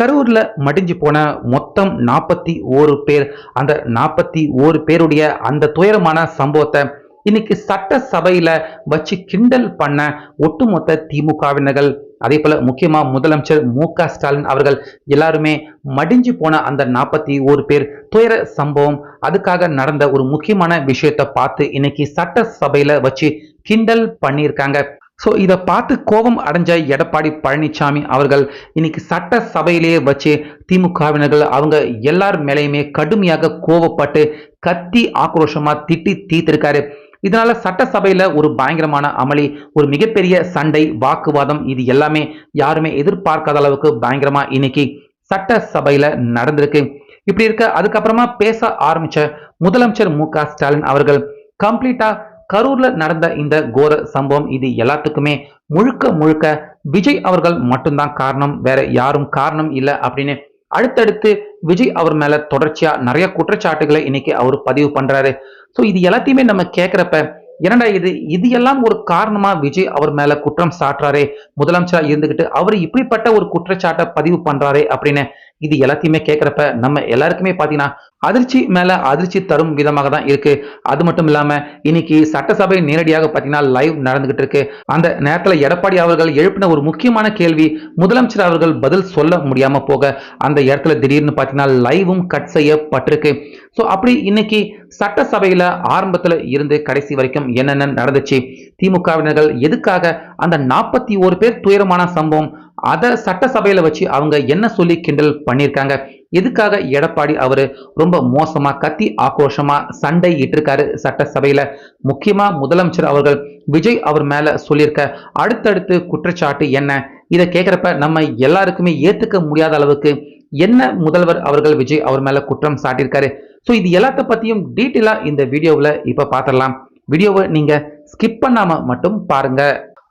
கரூர்ல மடிஞ்சு போன மொத்தம் நாற்பத்தி ஓரு பேர். அந்த நாற்பத்தி ஓரு பேருடைய அந்த துயரமான சம்பவத்தை இன்னைக்கு சட்டசபையில வச்சு கிண்டல் பண்ண ஒட்டுமொத்த திமுகவினர்கள் அதே போல முக்கியமா முதலமைச்சர் மு க ஸ்டாலின் அவர்கள் எல்லாருமே மடிஞ்சு போன அந்த நாற்பத்தி ஓரு பேர். துயர சம்பவம் அதுக்காக நடந்த ஒரு முக்கியமான விஷயத்தை பார்த்து இன்னைக்கு சட்டசபையில வச்சு கிண்டல் பண்ணியிருக்காங்க. ஸோ இதை பார்த்து கோபம் அடைஞ்ச எடப்பாடி பழனிசாமி அவர்கள் இன்னைக்கு சட்டசபையிலேயே வச்சு திமுகவினர்கள் அவங்க எல்லார் மேலேயுமே கடுமையாக கோவப்பட்டு கத்தி ஆக்ரோஷமாக திட்டி தீர்த்திருக்காரு. இதனால சட்டசபையில ஒரு பயங்கரமான அமளி ஒரு மிகப்பெரிய சண்டை வாக்குவாதம் இது எல்லாமே யாருமே எதிர்பார்க்காத அளவுக்கு பயங்கரமா இன்னைக்கு சட்டசபையில நடந்திருக்கு. இப்படி இருக்க அதுக்கப்புறமா பேச ஆரம்பிச்ச முதலமைச்சர் மு க ஸ்டாலின் அவர்கள் கம்ப்ளீட்டா கரூர்ல நடந்த இந்த கோர சம்பவம் இது எல்லாத்துக்குமே முழுக்க முழுக்க விஜய் அவர்கள் மட்டும்தான் காரணம். வேற யாரும் காரணம் இல்லை அப்படின்னு அடுத்தடுத்து விஜய் அவர் மேல தொடர்ச்சியா நிறைய குற்றச்சாட்டுகளை இன்னைக்கு அவர் பதிவு பண்றாரு. ஸோ இது எல்லாத்தையுமே நம்ம கேட்கிறப்ப என்னடா இது? இது எல்லாம் ஒரு காரணமா விஜய் அவர் மேல குற்றம் சாட்டுறாரே? முதலமைச்சரா இருந்துகிட்டு அவர் இப்படிப்பட்ட ஒரு குற்றச்சாட்டை பதிவு பண்றாரே அப்படின்னு இது எல்லாத்தையுமே கேட்கிறப்ப நம்ம எல்லாருக்குமே பாத்தீங்கன்னா அதிர்ச்சி மேல அதிர்ச்சி தரும் விதமாக தான் இருக்கு. அது மட்டும் இல்லாம இன்னைக்கு சட்டசபை நேரடியாக பாத்தீங்கன்னா லைவ் நடந்துகிட்டு இருக்கு. அந்த நேரத்துல எடப்பாடி அவர்கள் எழுப்பின ஒரு முக்கியமான கேள்வி முதலமைச்சர் அவர்கள் பதில் சொல்ல முடியாம போக அந்த இடத்துல திடீர்னு பாத்தீங்கன்னா லைவும் கட் செய்யப்பட்டிருக்கு. ஸோ அப்படி இன்னைக்கு சட்டசபையில ஆரம்பத்துல இருந்து கடைசி வரைக்கும் என்னென்ன நடந்துச்சு? திமுகவினர்கள் எதுக்காக அந்த நாற்பத்தி ஒரு பேர் துயரமான சம்பவம் அதை சட்டசபையில வச்சு அவங்க என்ன சொல்லி கிண்டல் பண்ணியிருக்காங்க? எதுக்காக எடப்பாடி அவர் ரொம்ப மோசமா கத்தி ஆக்ரோஷமா சண்டை இட்டிருக்காரு சட்டசபையில? முக்கியமா முதலமைச்சர் அவர்கள் விஜய் அவர் மேல சொல்லியிருக்க அடுத்தடுத்து குற்றச்சாட்டு என்ன? இதை கேட்குறப்ப நம்ம எல்லாருக்குமே ஏத்துக்க முடியாத அளவுக்கு என்ன முதல்வர் அவர்கள் விஜய் அவர் மேல குற்றம் சாட்டியிருக்காரு? ஸோ இது எல்லாத்த பத்தியும் டீட்டெயிலா இந்த வீடியோவில் இப்போ பார்த்துடலாம். வீடியோவை நீங்க ஸ்கிப் பண்ணாம மட்டும் பாருங்க.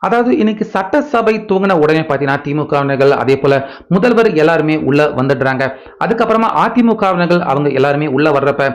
அதாவது இன்னைக்கு சட்டசபை தூங்கின உடனே பார்த்தீங்கன்னா திமுகவினர்கள் அதே போல முதல்வர் எல்லாருமே உள்ள வந்துடுறாங்க. அதுக்கப்புறமா அதிமுகவினர்கள் அவங்க எல்லாருமே உள்ள வர்றப்ப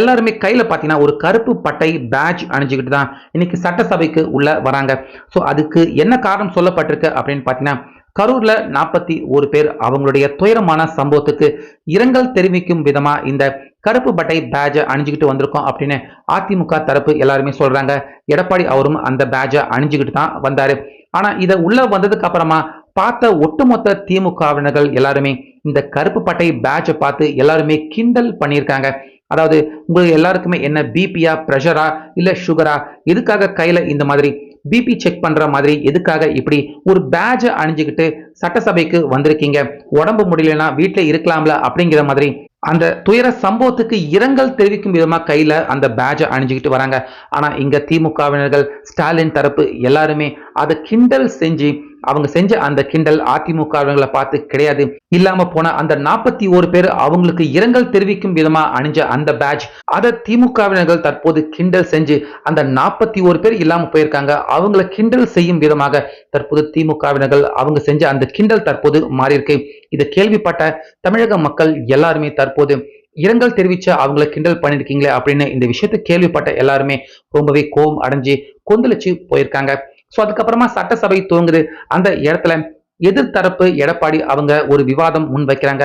எல்லாருமே கையில பார்த்தீங்கன்னா ஒரு கருப்பு பட்டை பேட்ச் அணிஞ்சுக்கிட்டு தான் இன்னைக்கு சட்டசபைக்கு உள்ள வராங்க. ஸோ அதுக்கு என்ன காரணம் சொல்லப்பட்டிருக்கு அப்படின்னு பார்த்தீங்கன்னா கரூர்ல நாற்பத்தி ஒரு பேர் அவங்களுடைய துயரமான சம்பவத்துக்கு இரங்கல் தெரிவிக்கும் விதமா இந்த கருப்பு பட்டை பேட்சை அணிஞ்சுக்கிட்டு வந்திருக்கோம் அப்படின்னு அதிமுக தரப்பு எல்லாருமே சொல்றாங்க. எடப்பாடி அவரும் அந்த பேட்சை அணிஞ்சுக்கிட்டு தான் வந்தாரு. ஆனா இதை உள்ள வந்ததுக்கு அப்புறமா பார்த்த ஒட்டுமொத்த திமுகவினர்கள் எல்லாருமே இந்த கருப்பு பட்டை பேட்சை பார்த்து எல்லாருமே கிண்டல் பண்ணியிருக்காங்க. அதாவது உங்களுக்கு எல்லாருக்குமே என்ன பிபியா ப்ரெஷரா இல்லை சுகரா எதுக்காக கையில் இந்த மாதிரி பிபி செக் பண்ணுற மாதிரி எதுக்காக இப்படி ஒரு பேட்சை அணிஞ்சுக்கிட்டு சட்டசபைக்கு வந்திருக்கீங்க? உடம்பு முடியலன்னா வீட்டில் இருக்கலாம்ல அப்படிங்கிற மாதிரி அந்த துயர சம்பவத்துக்கு இரங்கல் தெரிவிக்கும் விதமாக கையில் அந்த பேட்சை அணிஞ்சுக்கிட்டு வராங்க. ஆனால் இங்கே திமுகவினர்கள் ஸ்டாலின் தரப்பு எல்லாருமே அதை கிண்டல் செஞ்சு அவங்க செஞ்ச அந்த கிண்டல் அதிமுகவினர்களை பார்த்து கிடையாது. இல்லாம போன அந்த நாற்பத்தி ஒரு பேர் அவங்களுக்கு இரங்கல் தெரிவிக்கும் விதமா அணிஞ்ச அந்த பேட்ச் அதை திமுகவினர்கள் தற்போது கிண்டல் செஞ்சு அந்த நாற்பத்தி ஒரு பேர் இல்லாம போயிருக்காங்க. அவங்கள கிண்டல் செய்யும் விதமாக தற்போது திமுகவினர்கள் அவங்க செஞ்ச அந்த கிண்டல் தற்போது மாறியிருக்கு. இதை கேள்விப்பட்ட தமிழக மக்கள் எல்லாருமே தற்போது இரங்கல் தெரிவிச்சு அவங்கள கிண்டல் பண்ணிருக்கீங்களே அப்படின்னு இந்த விஷயத்தை கேள்விப்பட்ட எல்லாருமே ரொம்பவே கோபம் அடைஞ்சு கொந்தளிச்சு போயிருக்காங்க. ஸோ அதுக்கப்புறமா சட்டசபை துவங்குது. அந்த இடத்துல எதிர்த்தரப்பு எடப்பாடி அவங்க ஒரு விவாதம் முன் வைக்கிறாங்க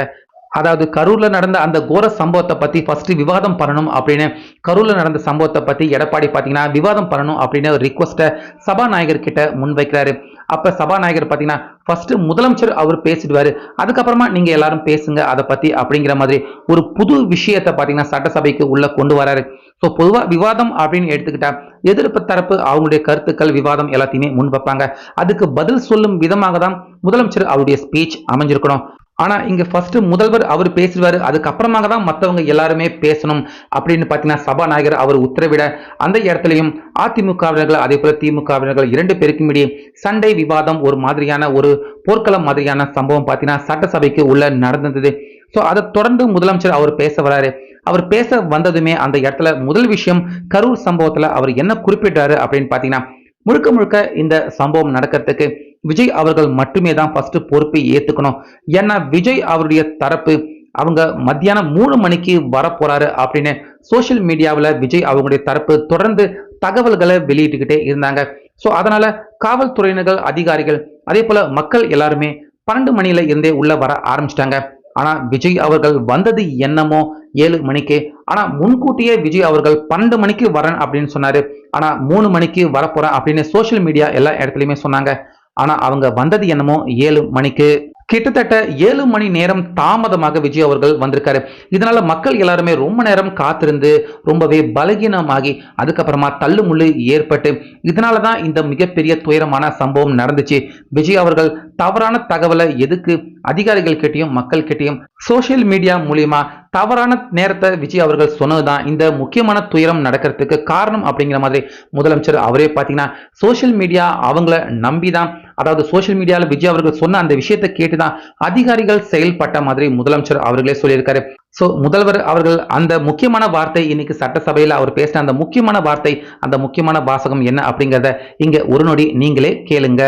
அதாவது கரூர்ல நடந்த அந்த கோர சம்பவத்தை பத்தி ஃபர்ஸ்ட் விவாதம் பண்ணணும் அப்படின்னு கரூர்ல நடந்த சம்பவத்தை பத்தி எடப்பாடி பாத்தீங்கன்னா விவாதம் பண்ணணும் அப்படின்னு ஒரு ரிக்வஸ்ட்டை சபாநாயகர் கிட்ட முன் வைக்கிறாரு அப்ப சபாநாயகர் பாத்தீங்கன்னா ஃபர்ஸ்ட் முதலமைச்சர் அவர் பேசிடுவாரு. அதுக்கப்புறமா நீங்க எல்லாரும் பேசுங்க அதை பத்தி அப்படிங்கிற மாதிரி ஒரு புது விஷயத்தை பாத்தீங்கன்னா சட்டசபைக்கு உள்ள கொண்டு வராரு. ஸோ பொதுவாக விவாதம் அப்படின்னு எடுத்துக்கிட்டா எதிர்ப்பு தரப்பு அவங்களுடைய கருத்துக்கள் விவாதம் எல்லாத்தையுமே முன் வைப்பாங்க அதுக்கு பதில் சொல்லும் விதமாக தான் முதலமைச்சர் அவருடைய ஸ்பீச் அமைஞ்சிருக்கணும். ஆனால் இங்கே ஃபர்ஸ்ட் முதல்வர் அவர் பேசுவாரு அதுக்கப்புறமாக தான் மற்றவங்க எல்லாருமே பேசணும் அப்படின்னு பார்த்தீங்கன்னா சபாநாயகர் அவர் உத்தரவிட அந்த இடத்துலையும் அதிமுகவினர்கள் அதே போல திமுகவினர்கள் இரண்டு பேருக்கும் இடையே சண்டை விவாதம் ஒரு மாதிரியான ஒரு போர்க்களம் மாதிரியான சம்பவம் பார்த்தீங்கன்னா சட்டசபைக்கு உள்ள நடந்தது. ஸோ அதை தொடர்ந்து முதலமைச்சர் அவர் பேச வராரு. அவர் பேச வந்ததுமே அந்த இடத்துல முதல் விஷயம் கரூர் சம்பவத்தில் அவர் என்ன குறிப்பிட்டாரு அப்படின்னு பார்த்தீங்கன்னா முழுக்க முழுக்க இந்த சம்பவம் நடக்கிறதுக்கு விஜய் அவர்கள் மட்டுமே தான் ஃபர்ஸ்ட் பொறுப்பை ஏத்துக்கணும். ஏன்னா விஜய் அவருடைய தரப்பு அவங்க மத்தியானம் மூணு மணிக்கு வரப்போறாரு அப்படின்னு சோஷியல் மீடியாவில் விஜய் அவங்களுடைய தரப்பு தொடர்ந்து தகவல்களை வெளியிட்டுக்கிட்டே இருந்தாங்க. ஸோ அதனால காவல்துறையினர்கள் அதிகாரிகள் அதே போல மக்கள் எல்லாருமே பன்னெண்டு மணியில இருந்தே உள்ள வர ஆரம்பிச்சிட்டாங்க. ஆனா விஜய் அவர்கள் வந்தது என்னமோ ஏழு மணிக்கு. ஆனா முன்கூட்டியே விஜய் அவர்கள் பன்னெண்டு மணிக்கு வரேன் அப்படின்னு சொன்னாரு. ஆனா மூணு மணிக்கு வரப்போறேன் அப்படின்னு சோஷியல் மீடியா எல்லா இடத்துலயுமே சொன்னாங்க. ஆனா அவங்க வந்தது என்னமோ ஏழு மணிக்கு. கிட்டத்தட்ட ஏழு மணி நேரம் தாமதமாக விஜய் அவர்கள் வந்திருக்காரு. இதனால மக்கள் எல்லாருமே ரொம்ப நேரம் காத்திருந்து ரொம்பவே பலகீனமாகி அதுக்கப்புறமா தள்ளுமுள்ளு ஏற்பட்டு இதனால தான் இந்த மிகப்பெரிய துயரமான சம்பவம் நடந்துச்சு. விஜய் அவர்கள் தவறான தகவலை எதுக்கு அதிகாரிகள் கிட்டையும் மக்கள் கிட்டையும் சோஷியல் மீடியா மூலியமா தவறான நேரத்தை விஜய் அவர்கள் சொன்னதுதான் இந்த முக்கியமான துயரம் நடக்கிறதுக்கு காரணம் அப்படிங்கிற மாதிரி முதலமைச்சர் அவரே பார்த்தீங்கன்னா சோஷியல் மீடியா அவங்கள நம்பி தான் அதாவது சோசியல் மீடியாவில் விஜய் அவர்கள் சொன்ன அந்த விஷயத்தை கேட்டு தான் அதிகாரிகள் செயல்பட்ட மாதிரி முதலமைச்சர் அவர்களே சொல்லியிருக்காரு. ஸோ முதல்வர் அவர்கள் அந்த முக்கியமான வார்த்தை இன்னைக்கு சட்டசபையில் அவர் பேசின அந்த முக்கியமான வார்த்தை அந்த முக்கியமான வாசகம் என்ன அப்படிங்கிறத இங்க ஒரு நொடி நீங்களே கேளுங்க.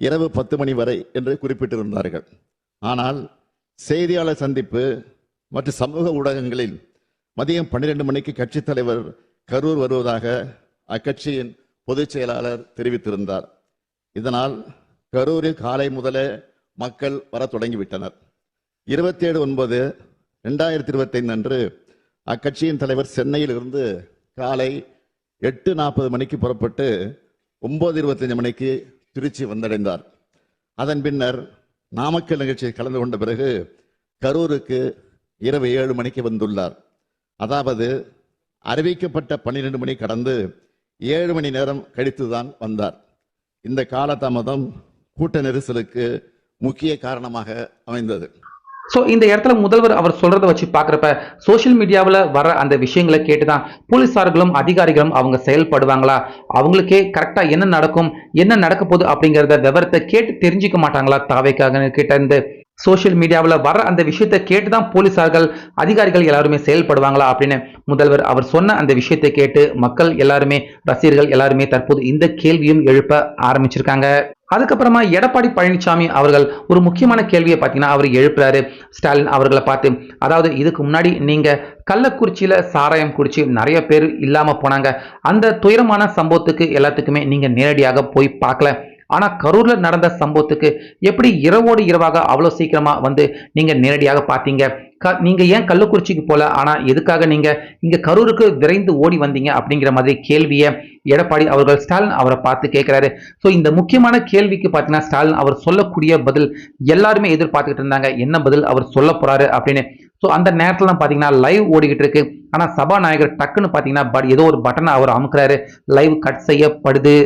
இரவு பத்து மணி வரை என்று குறிப்பிட்டிருந்தார்கள். ஆனால் செய்தியாளர் சந்திப்பு மற்றும் சமூக ஊடகங்களில் மதியம் பன்னிரெண்டு மணிக்கு கட்சித் தலைவர் கரூர் வருவதாக அக்கட்சியின் பொதுச் செயலாளர் தெரிவித்திருந்தார். இதனால் கரூரில் காலை முதலே மக்கள் வர தொடங்கிவிட்டனர். இருபத்தி ஏழு ஒன்பது ரெண்டாயிரத்தி இருபத்தைந்து அன்று அக்கட்சியின் தலைவர் சென்னையில் இருந்து காலை எட்டு நாற்பது மணிக்கு புறப்பட்டு ஒன்பது இருபத்தஞ்சு மணிக்கு திருச்சி வந்தடைந்தார். அதன் பின்னர் நாமக்கல் நிகழ்ச்சியில் கலந்து கொண்ட பிறகு கரூருக்கு இரவு ஏழு மணிக்கு வந்துள்ளார். அதாவது அறிவிக்கப்பட்ட பன்னிரெண்டு மணி கடந்து ஏழு மணி நேரம் கழித்துதான் வந்தார். இந்த காலதாமதம் கூட்ட நெரிசலுக்கு முக்கிய காரணமாக அமைந்தது. ஸோ இந்த இடத்துல முதல்வர் அவர் சொல்றத வச்சு பார்க்குறப்ப சோசியல் மீடியாவில் வர அந்த விஷயங்களை கேட்டு தான் போலீஸார்களும் அதிகாரிகளும் அவங்க செயல்படுவாங்களா? அவங்களுக்கே கரெக்டாக என்ன நடக்கும் என்ன நடக்க போகுது அப்படிங்கிறத விவரத்தை கேட்டு தெரிஞ்சுக்க மாட்டாங்களா தாவைக்காக கிட்ட இருந்து சோஷியல் மீடியாவில் வர அந்த விஷயத்தை கேட்டு தான் போலீஸார்கள் அதிகாரிகள் எல்லாருமே செயல்படுவாங்களா அப்படின்னு முதல்வர் அவர் சொன்ன அந்த விஷயத்தை கேட்டு மக்கள் எல்லாருமே ரசிகர்கள் எல்லாருமே தற்போது இந்த கேள்வியும் எழுப்ப ஆரம்பிச்சிருக்காங்க. அதுக்கப்புறமா எடப்பாடி பழனிசாமி அவர்கள் ஒரு முக்கியமான கேள்வியை பார்த்தீங்கன்னா அவர் எழுப்புறாரு. ஸ்டாலின் அவர்களை பார்த்து அதாவது இதுக்கு முன்னாடி நீங்கள் கள்ளக்குறிச்சியில் சாராயம் குடிச்சு நிறைய பேர் இல்லாமல் போனாங்க. அந்த துயரமான சம்பவத்துக்கு எல்லாத்துக்குமே நீங்கள் நேரடியாக போய் பார்க்கல. ஆனால் கரூரில் நடந்த சம்பவத்துக்கு எப்படி இரவோடு இரவாக அவ்வளோ சீக்கிரமாக வந்து நீங்கள் நேரடியாக பார்த்தீங்க? க நீங்கள் ஏன் கள்ளக்குறிச்சிக்கு போகல ஆனால் எதுக்காக நீங்கள் இங்கே கரூருக்கு விரைந்து ஓடி வந்தீங்க அப்படிங்கிற மாதிரி கேள்வியை எடப்பாடி அவர்கள் ஸ்டாலின் அவரை பார்த்து கேட்குறாரு. ஸோ இந்த முக்கியமான கேள்விக்கு பார்த்தீங்கன்னா ஸ்டாலின் அவர் சொல்லக்கூடிய பதில் எல்லாருமே எதிர்பார்த்துக்கிட்டு இருந்தாங்க. என்ன பதில் அவர் சொல்ல போகிறாரு அப்படின்னு. ஸோ அந்த நேரத்தில் பார்த்தீங்கன்னா லைவ் ஓடிக்கிட்டு இருக்கு. ஆனால் சபாநாயகர் டக்குன்னு பார்த்தீங்கன்னா பட் ஏதோ ஒரு பட்டனை அவர் அமுக்குறாரு. லைவ் கட் செய்யப்படுது.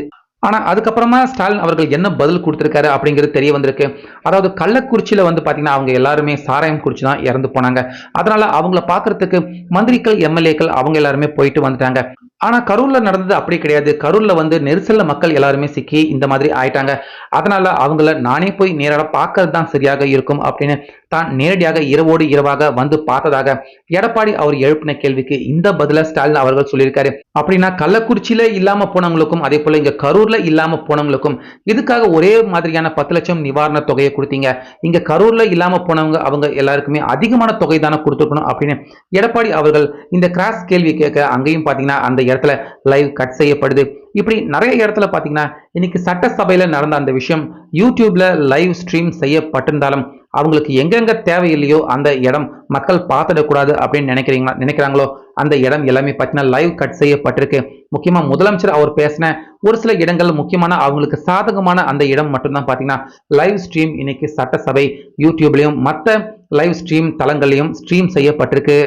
ஆனா அதுக்கப்புறமா ஸ்டாலின் அவர்கள் என்ன பதில் கொடுத்துருக்காரு அப்படிங்கிறது தெரிய வந்திருக்கு. அதாவது கள்ளக்குறிச்சியில வந்து பாத்தீங்கன்னா அவங்க எல்லாருமே சாராயம் குறிச்சி தான் இறந்து போனாங்க. அதனால அவங்கள பாக்குறதுக்கு மந்திரிகள் எம்எல்ஏக்கள் அவங்க எல்லாருமே போயிட்டு வந்துட்டாங்க. ஆனா கரூர்ல நடந்தது அப்படி கிடையாது. கரூர்ல வந்து நெரிசல்ல மக்கள் எல்லாருமே சிக்கி இந்த மாதிரி ஆயிட்டாங்க. அதனால அவங்கள நானே போய் நேராக பார்க்கறது தான் சரியாக இருக்கும் அப்படின்னு தான் நேரடியாக இரவோடு இரவாக வந்து பார்த்ததாக எடப்பாடி அவர் எழுப்பின கேள்விக்கு இந்த பதில ஸ்டாலின் அவர்கள் சொல்லியிருக்காரு. அப்படின்னா கள்ளக்குறிச்சியில இல்லாம போனவங்களுக்கும் அதே போல இங்க கரூர்ல இல்லாம போனவங்களுக்கும் இதுக்காக ஒரே மாதிரியான பத்து லட்சம் நிவாரண தொகையை கொடுத்தீங்க. இங்க கரூர்ல இல்லாம போனவங்க அவங்க எல்லாருக்குமே அதிகமான தொகை தானே கொடுத்துருக்கணும் அப்படின்னு எடப்பாடி அவர்கள் இந்த கிராஸ் கேள்வி கேட்க அங்கேயும் பாத்தீங்கன்னா அந்த இடத்துல லைவ் கட் செய்யப்படுது. இப்படி நிறைய இடத்துல பாத்தீங்கன்னா இன்னைக்கு சட்டசபையில் நடந்த அந்த விஷயம் யூடியூப்ல லைவ் ஸ்ட்ரீம் செய்யப்பட்டிருந்தாலும் அவங்களுக்கு எங்கெங்க தேவையில்லையோ அந்த இடம் மக்கள் பார்த்துடக்கூடாது அப்படின்னு நினைக்கிறீங்களா நினைக்கிறாங்களோ அந்த இடம் எல்லாமே பார்த்தீங்கன்னா லைவ் கட் செய்யப்பட்டிருக்கு. முக்கியமா முதலமைச்சர் அவர் பேசின ஒரு சில இடங்கள் முக்கியமான அவங்களுக்கு சாதகமான அந்த இடம் மட்டும்தான் பார்த்தீங்கன்னா லைவ் ஸ்ட்ரீம் இன்னைக்கு சட்டசபை யூடியூப்லயும் மற்ற லைவ் ஸ்ட்ரீம் தளங்களையும் ஸ்ட்ரீம் செய்யப்பட்டிருக்கு.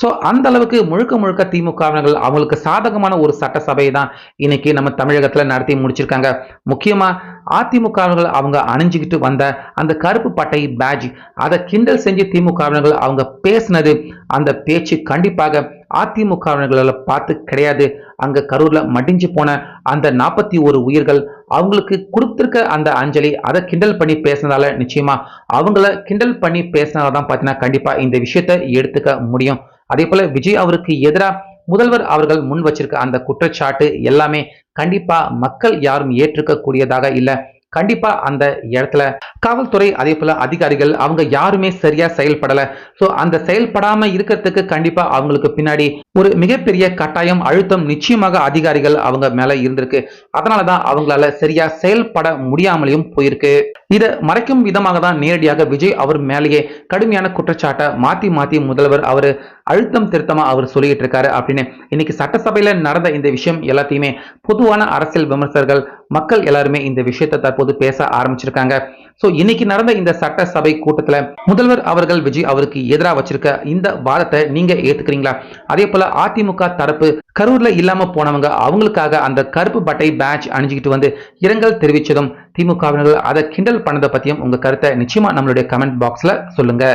ஸோ அந்த அளவுக்கு முழுக்க முழுக்க திமுகவினர்கள் அவங்களுக்கு சாதகமான ஒரு சட்டசபை தான் இன்னைக்கு நம்ம தமிழகத்தில் நடத்தி முடிச்சிருக்காங்க. முக்கியமாக அதிமுகவினர்கள் அவங்க அணிஞ்சுக்கிட்டு வந்த அந்த கருப்பு பட்டை பேஜ் அதை கிண்டல் செஞ்சு திமுகவினர்கள் அவங்க பேசினது அந்த பேச்சு கண்டிப்பாக அதிமுகவினர்களை பார்த்து கிடையாது. அங்கே கரூரில் மடிஞ்சு போன அந்த நாற்பத்தி ஒரு உயிர்கள் அவங்களுக்கு கொடுத்துருக்க அந்த அஞ்சலி அதை கிண்டல் பண்ணி பேசினதால நிச்சயமா அவங்கள கிண்டல் பண்ணி பேசினால தான் பார்த்தீங்கன்னா கண்டிப்பா இந்த விஷயத்தை எடுத்துக்க முடியும். அதே போல விஜய் அவருக்கு எதிராக முதல்வர் அவர்கள் முன் வச்சிருக்க அந்த குற்றச்சாட்டு எல்லாமே கண்டிப்பா மக்கள் யாரும் ஏற்றுக்க கூடியதாக இல்லை. கண்டிப்பா அந்த இடத்துல காவல்துறை அதே போல அதிகாரிகள் அவங்க யாருமே சரியா செயல்படல. சோ அந்த செயல்படாம இருக்கிறதுக்கு கண்டிப்பா அவங்களுக்கு பின்னாடி ஒரு மிகப்பெரிய கட்டாயம் அழுத்தம் நிச்சயமாக அதிகாரிகள் அவங்க மேல இருந்திருக்கு. அதனாலதான் அவங்களால சரியா செயல்பட முடியாமலையும் போயிருக்கு. இதை மறைக்கும் விதமாக தான் நேரடியாக விஜய் அவர் மேலேயே கடுமையான குற்றச்சாட்டை மாத்தி மாத்தி முதல்வர் அவர் அழுத்தம் திருத்தமா அவர் சொல்லிட்டு இருக்காரு அப்படின்னு. இன்னைக்கு சட்டசபையில நடந்த இந்த விஷயம் எல்லாத்தையுமே பொதுவான அரசியல் விமர்சகர்கள் மக்கள் எல்லாருமே இந்த விஷயத்தை தற்போது பேச ஆரம்பிச்சிருக்காங்க. சோ இன்னைக்கு நடந்த இந்த சட்டசபை கூட்டத்துல முதல்வர் அவர்கள் விஜய் அவருக்கு எதிராக வச்சிருக்க இந்த வாதத்தை நீங்க ஏத்துக்கிறீங்களா? அதே போல அதிமுக தரப்பு கரூர்ல இல்லாம போனவங்க அவங்களுக்காக அந்த கருப்பு பட்டை பேட்ச் அணிஞ்சுக்கிட்டு வந்து இரங்கல் தெரிவிச்சதும் திமுகவினர்கள் அதை கிண்டல் பண்ணதை பத்தியும் உங்க கருத்தை நிச்சயமா நம்மளுடைய கமெண்ட் பாக்ஸ்ல சொல்லுங்க.